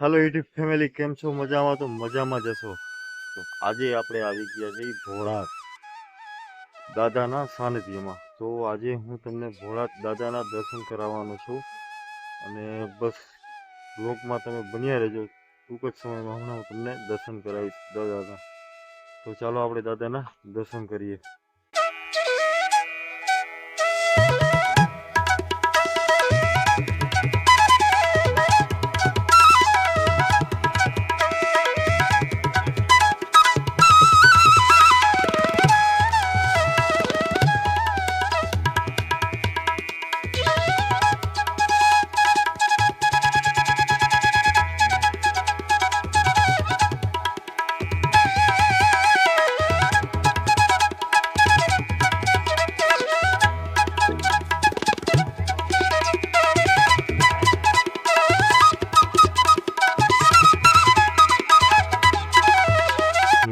હાલો YouTube family કેમ છો? મજામાં તો મજામાં જશો તો આજે આપણે આવી ગયા છીએ ભોળાત દાદાના સાનિધ્યમાં. તો આજે હું તમને ભોળાત દાદાના દર્શન કરાવવાનો છું. અને બસ બ્લોગમાં તમે બન્યા રહેજો. ટૂંક જ સમયમાં હમણાં હું તમને દર્શન કરાવીશ દાદાના. તો ચાલો આપણે દાદાના દર્શન કરીએ.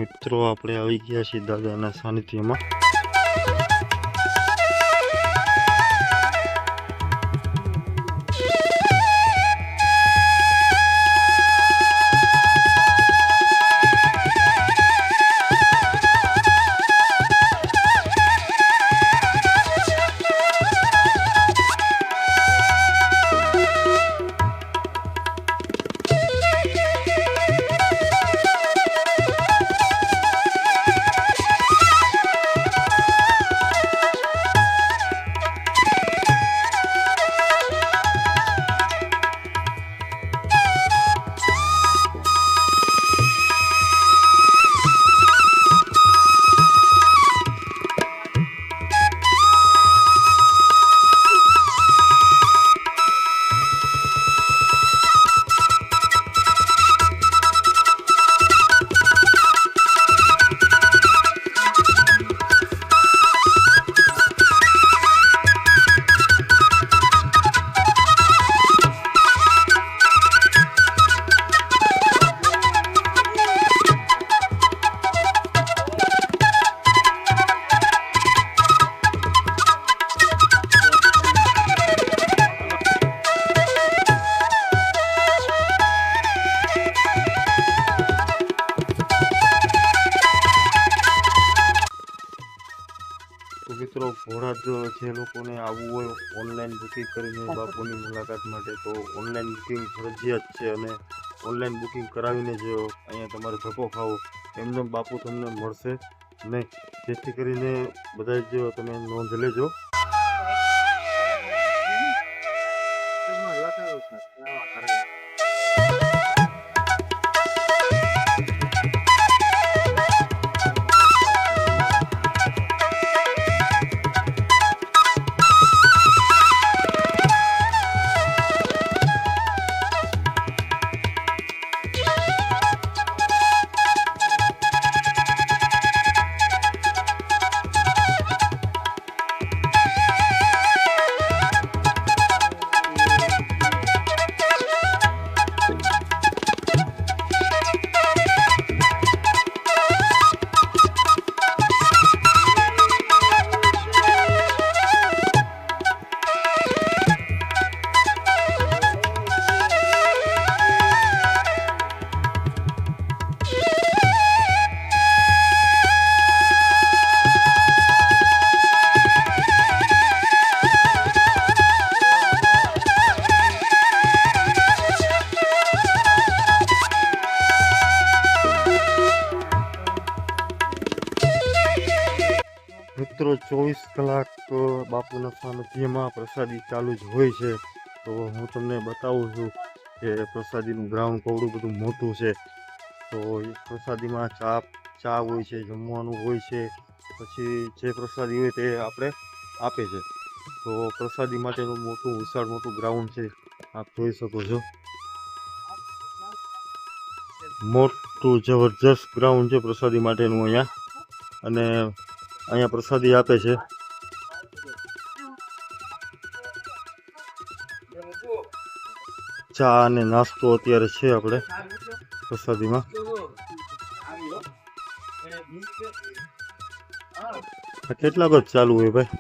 મિત્રો આપણે આવી ગયા છીએ દાદાના સાનિધ્યમાં. ભોળાત જે લોકોને આવવું હોય ઓનલાઈન બુકિંગ કરીને બાપુની મુલાકાત માટે, તો ઓનલાઈન બુકિંગ ફરજિયાત છે અને ઓનલાઈન બુકિંગ કરાવીને જો અહીંયા તમારે ધક્કો ખાવો. એમને બાપુ તમને મળશે નહીં. જેથી કરીને બધા જ તમે નોંધ લેજો. બાપુના સાનિધ્યમાં પ્રસાદી ચાલુ જ હોય છે. તો હું તમને બતાવું છું કે પ્રસાદીનું ગ્રાઉન્ડ કવડું બધું મોટું છે. તો પ્રસાદીમાં ચા ચા હોય છે, જમવાનું હોય છે. પછી જે પ્રસાદી હોય તે આપણે આપે છે. તો પ્રસાદી માટેનું મોટું વિશાળ મોટું ગ્રાઉન્ડ છે. આપ જોઈ શકો છો. મોટું જબરજસ્ત ગ્રાઉન્ડ છે પ્રસાદી માટેનું અહીંયા. અને અહીંયા પ્રસાદી આપે છે. ચા અને નાસ્તો અત્યારે છે આપણે પ્રસાદીમાં. કેટલા જ ચાલુ હોય ભાઈ?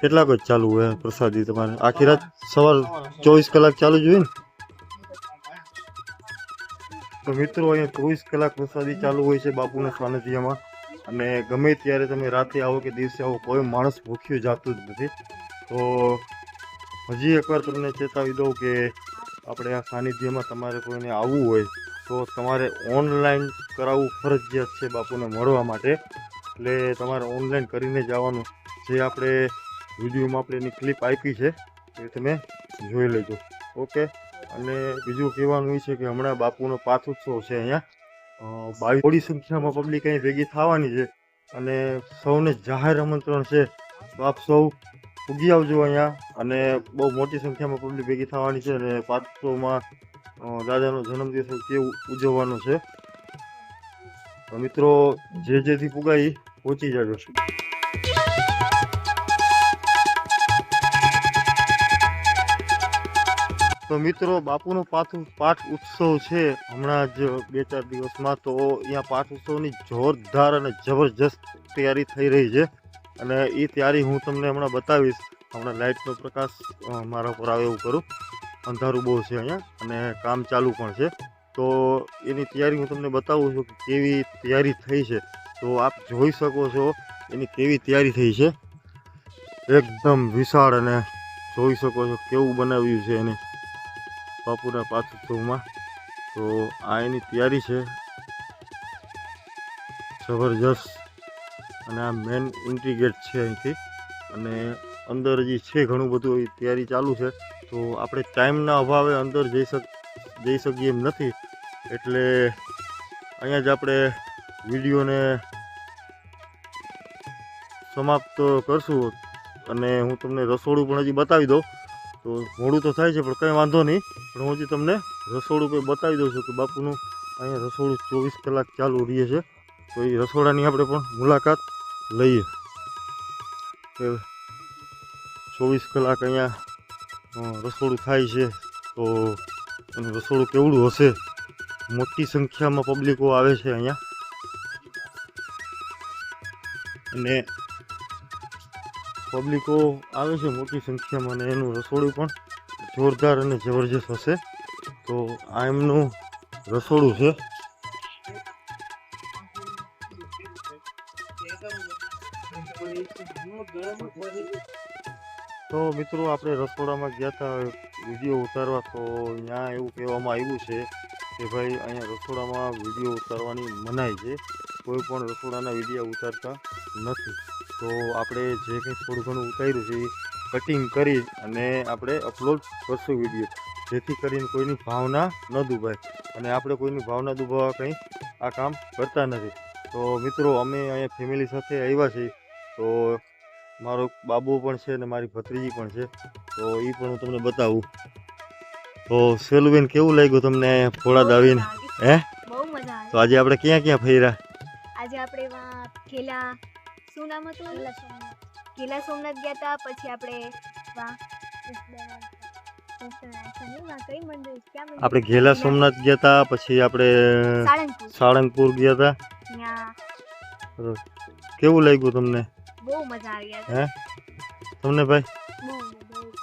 કેટલાક જ ચાલુ હોય પ્રસાદી તમારે? આખી રાત સવાર ચોવીસ કલાક ચાલુ જ હોય ને? તો મિત્રો અહીંયા ચોવીસ કલાક પ્રસાદી ચાલુ હોય છે બાપુના સાનિધ્યમાં અને ગમે ત્યારે તમે રાતે આવો કે દિવસે આવો કોઈ માણસ ભૂખ્યું જાતું જ નથી. તો હજી એકવાર તમને ચેતાવી દઉં કે આપણે આ સાનિધ્યમાં તમારે કોઈને આવવું હોય તો તમારે ઓનલાઈન કરાવવું ફરજિયાત છે બાપુને મળવા માટે. એટલે તમારે ઓનલાઈન કરીને જવાનું. જે આપણે વિડીયોમાં આપણે એની ક્લિપ આપી છે, એ તમે જોઈ લેજો. ઓકે અને બીજું કહેવાનું એ છે કે હમણાં બાપુનો પાથ છે અહીંયા. બાવીસ થોડી સંખ્યામાં પબ્લિક અહીં ભેગી થવાની છે. અને સૌને જાહેર આમંત્રણ છે. તો આપ સૌ ઉગી આવજો અહીંયા. અને બહુ મોટી સંખ્યામાં પબ્લિક ભેગી થવાની છે અને પાત્રોમાં દાદાનો જન્મદિવસ કેવું ઉજવવાનો છે. મિત્રો, જે જેથી પુગાઈ, પહોંચી જજો. તો મિત્રો, બાપુનો પાઠ પાઠ ઉત્સવ છે હમણાં જ બે ચાર દિવસમાં, તો અહીંયા પાઠ ઉત્સવની જોરદાર અને જબરજસ્ત તૈયારી થઈ રહી છે. અને એ તૈયારી હું તમને હમણાં બતાવીશ. હમણાં લાઇટનો પ્રકાશ મારા પર આવે એવું કરું. અંધારું બહુ છે અહીંયા અને કામ ચાલુ પણ છે. તો એની તૈયારી હું તમને બતાવું છું કે કેવી તૈયારી થઈ છે. તો આપ જોઈ શકો છો એની કેવી તૈયારી થઈ છે. એકદમ વિશાળ અને જોઈ શકો છો કેવું બનાવ્યું છે એને બાપુના પાથોત્સવમાં તો આ એની તૈયારી છે. જબરજસ્ત. અને આ મેન એન્ટ્રી ગેટ છે અહીંથી. અને અંદર હજી છે ઘણું બધું તૈયારી ચાલુ છે. તો આપણે ટાઈમના અભાવે અંદર જઈ શક, જઈ શકીએ એમ નથી. એટલે અહીંયા જ આપણે વિડીયોને સમાપ્ત કરશું. અને હું તમને રસોડું પણ હજી બતાવી દઉં. તો મોડું તો થાય છે, પણ કંઈ વાંધો નહીં. પણ હું હજી તમને રસોડું કંઈ બતાવી દઉં છું કે બાપુનું અહીંયા રસોડું ચોવીસ કલાક ચાલુ રહે છે. તો એ રસોડાની આપણે પણ મુલાકાત લઈએ. ચોવીસ કલાક અહીંયા રસોડું થાય છે, તો એનું રસોડું કેવડું હશે? મોટી સંખ્યામાં પબ્લિકો આવે છે અહીંયા. અને પબ્લિકો આવે છે મોટી સંખ્યામાં અને એનું રસોડું પણ જોરદાર અને જબરજસ્ત હશે. તો આ એમનું રસોડું છે. તો મિત્રો આપણે રસોડામાં ગયા હતા વીડિયો ઉતારવા, તો ત્યાં એવું કહેવામાં આવ્યું છે કે ભાઈ અહીંયા રસોડામાં વીડિયો ઉતારવાની મનાઈ છે. કોઈ પણ રસોડાના વીડિયો ઉતારતા નથી. તો આપણે જે કંઈ થોડું ઘણું ઉતાર્યું છે એ કટિંગ કરી અને આપણે અપલોડ કરશું વીડિયો. જેથી કરીને કોઈની ભાવના ન દુભાય અને આપણે કોઈની ભાવના દુભાવવા કંઈ આ કામ કરતા નથી. તો મિત્રો અમે અહીંયા ફેમિલી સાથે આવ્યા છીએ. તો મારો બાબુ પણ છે અને મારી ભત્રીજી પણ છે તો એ પણ હું તમને બતાવું. તો સેલુબેન કેવું લાગ્યું તમને ફોડા દાવીને હે? તો આજે આપણે ક્યાં ક્યાં ફર્યા? આજે આપણે ખેલા શું નામ હતું ખેલા સોમનાથ ગયા હતા પછી આપણે વા કઈ મંદિર ક્યાં મંદિર? આપણે ઘેલા સોમનાથ ગયા હતા પછી આપણે સાળંગપુર. સાળંગપુર ગયા હતા કેવું લાગ્યું તમને? બહુ મજા આવી હે? તમને ભાઈ.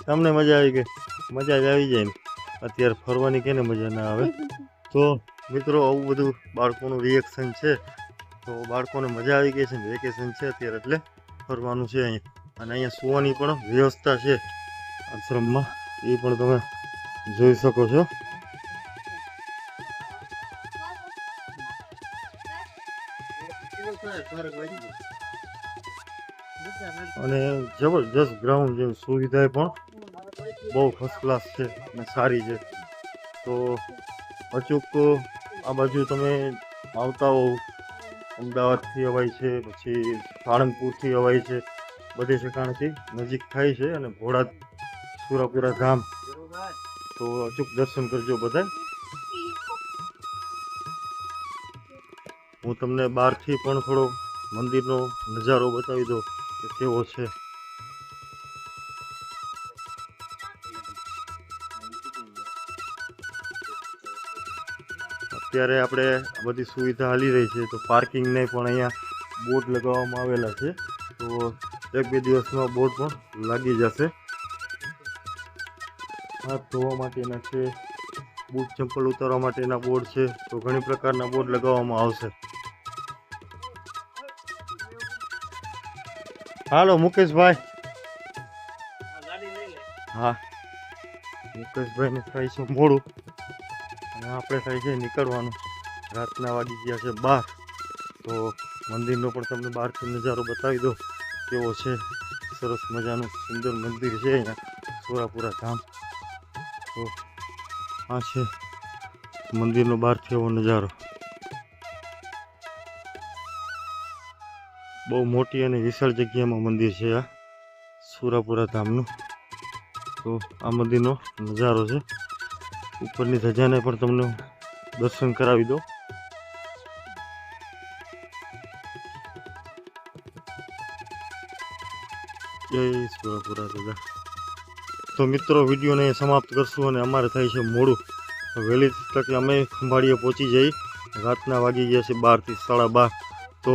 તમને મજા આવી ગઈ મજા જ આવી જાય ને. અત્યારે ફરવાની કેને મજા ના આવે? તો મિત્રો આવું બધું બાળકોનું રિએક્શન છે. તો બાળકોને મજા આવી ગઈ છે ને? વેકેશન છે અત્યારે એટલે ફરવાનું છે અહીંયા. અને અહીંયા સુવાની પણ વ્યવસ્થા છે આશ્રમમાં. એ પણ તમે જોઈ શકો છો. અને જબરજસ્ત ગ્રાઉન્ડ જેવી સુવિધા પણ બહુ ફર્સ્ટ ક્લાસ છે અને સારી છે. તો અચૂક આ બાજુ તમે આવતા હોવ, અમદાવાદથી અવાય છે, પછી સાળંગપુરથી અવાય છે, બધે ઠેકાણથી નજીક થાય છે અને ઘોડા સુરાપુરા ધામ. તો અચૂક દર્શન કરજો બધા હું તમને બહારથી પણ થોડો મંદિરનો નજારો બતાવી દઉં. કે કેવો છે. અત્યારે આપણે બધી સુવિધા હાલી રહી છે, તો પાર્કિંગને પણ અહીંયા બોર્ડ લગાવવામાં આવેલા છે. તો એક બે દિવસમાં બોર્ડ પણ લાગી જશે. હાથ ધોવા માટેના છે, બૂટ ચંપલ ઉતારવા માટેના બોર્ડ છે, તો ઘણી પ્રકારના બોર્ડ લગાવવામાં આવશે. હાલો, મુકેશભાઈ. હા. મુકેશભાઈને થાય છે મોડું. આપણે થાય છે નીકળવાનું. રાતના વાગી ગયા છે બાર. તો મંદિરનો પણ તમને બહારથી નજારો બતાવી દો કેવો છે? સરસ મજાનું સુંદર મંદિર છે અહીંયા, સોરાપુરા ધામ. તો આ છે મંદિરનો બહારથી એવો નજારો. બહુ મોટી અને વિશાળ જગ્યામાં મંદિર છે આ, સુરાપુરા ધામનું. તો આ મંદિરનો નજારો છે. ઉપરની ધજાને પણ તમને દર્શન કરાવી દો જય સુરાપુરા તો મિત્રો, વિડીયોને સમાપ્ત કરશું અને અમારે થાય છે મોડું. વહેલી તકે અમે ખંભાળીએ પહોંચી જઈ. રાતના વાગી ગયા છે બારથી સાડા બાર. તો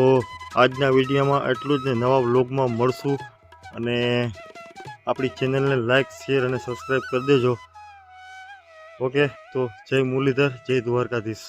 આજના વિડીયોમાં એટલું જ ને નવા વ્લોગમાં મળશું. અને આપણી ચેનલને લાઇક શેર અને સબસ્ક્રાઈબ કરી દેજો. ઓકે, તો જય મુરલીધર, જય દ્વારકાધીશ.